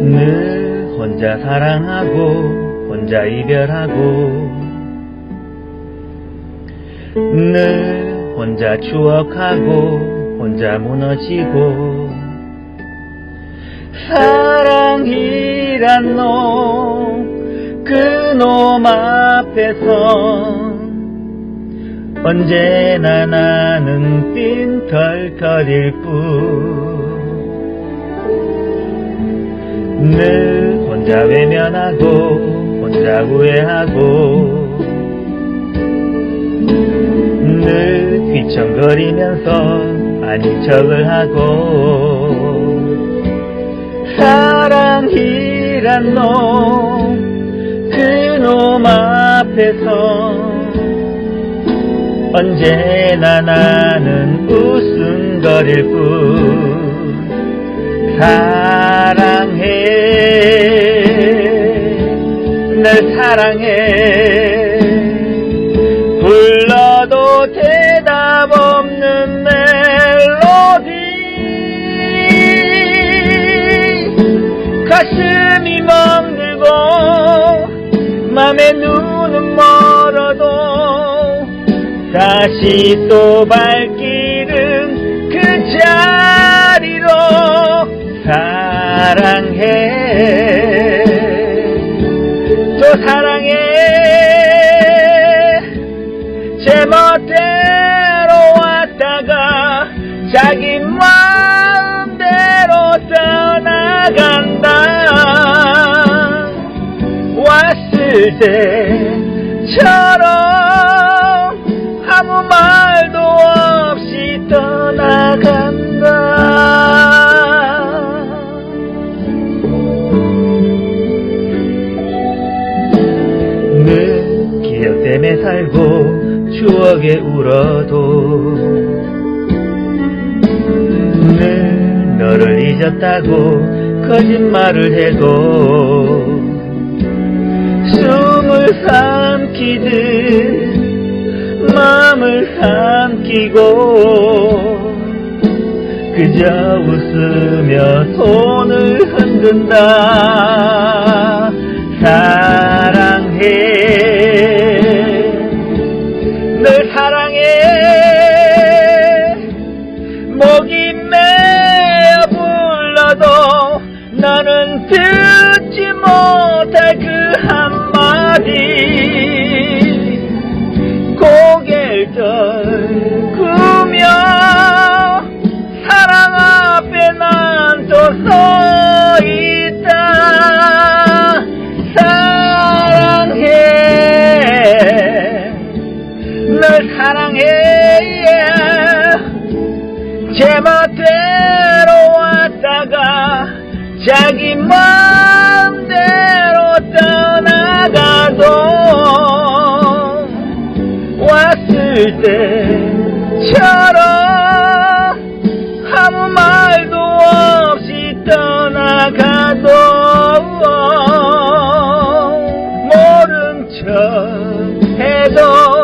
늘 혼자 사랑하고 혼자 이별하고 늘 혼자 추억하고 혼자 무너지고 사랑이란 놈 그놈 앞에서 언제나 나는 빈털터릴 뿐. 늘 혼자 외면하고 혼자 후회하고. 늘 휘청거리면서 아닌 척을 하고. 사랑이란 놈 그놈 앞에서 언제나 나는 웃음거릴 뿐. 사랑해. 널 사랑해. 불러도 대답 없는 멜로디. 가슴이 멍들고 맘에 눈 다시 또 발길은 그 자리로 사랑해. 또 사랑해. 제 멋대로 왔다가 자기 마음대로 떠나간다. 왔을 때처럼 추억에 울어도 늘 너를 잊었다고 거짓말을 해도 숨을 삼키듯 마음을 삼키고 그저 웃으며 손을 흔든다 한마디 고개를 떨구며 사랑 앞에 난 또 서 있다. 사랑해. 널 사랑해 제멋대로 왔다가 자기 맘 떠나가도 모른 척 해도